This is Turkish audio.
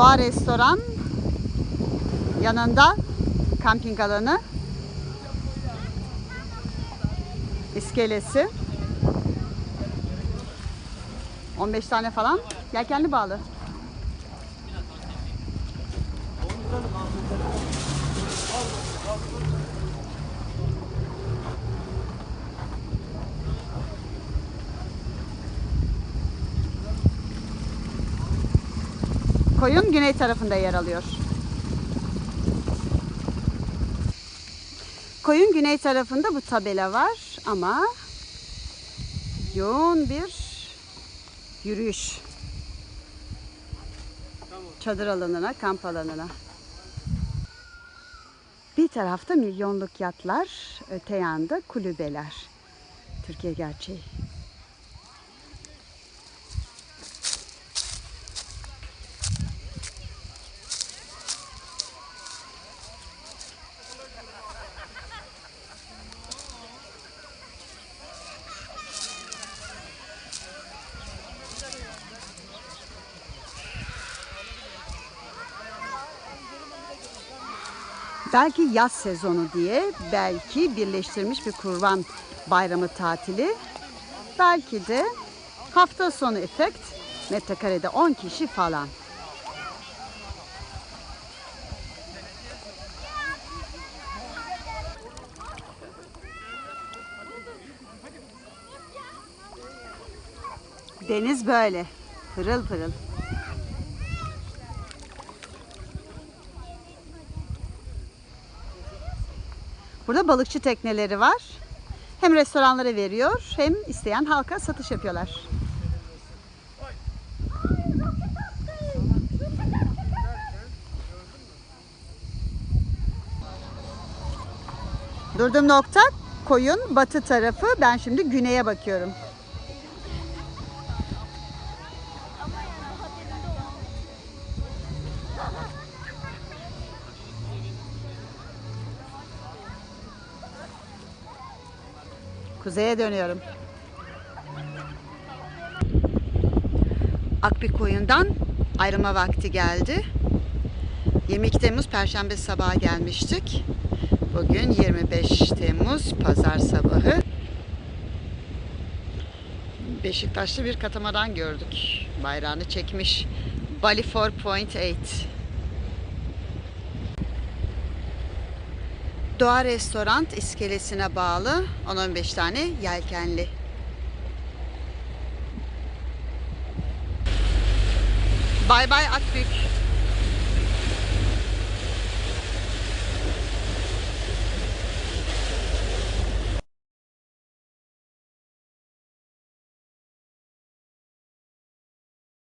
Doğa Restoran yanında kamping alanı. İskelesi. 15 tane falan. Yelkenli bağlı. Koyun güney tarafında yer alıyor. Koyun güney tarafında bu tabela var ama yoğun bir yürüyüş. Çadır alanına, kamp alanına. Bir tarafta milyonluk yatlar, öte yanda kulübeler. Türkiye gerçeği. Belki yaz sezonu diye, belki birleştirilmiş bir kurban bayramı tatili, belki de hafta sonu efekt, metrekarede 10 kişi falan. Deniz böyle, pırıl pırıl. Burada balıkçı tekneleri var. Hem restoranlara veriyor hem isteyen halka satış yapıyorlar. Durduğum nokta koyun batı tarafı. Ben şimdi güneye bakıyorum. Kuzeye dönüyorum. Akbük koyundan ayrılma vakti geldi. 22 Temmuz Perşembe sabahı gelmiştik. Bugün 25 Temmuz Pazar sabahı. Beşiktaşlı bir katamaran gördük. Bayrağını çekmiş. Bali 4.8 Doğa Restoran iskelesine bağlı 10-15 tane yelkenli. Bay bay Akbük.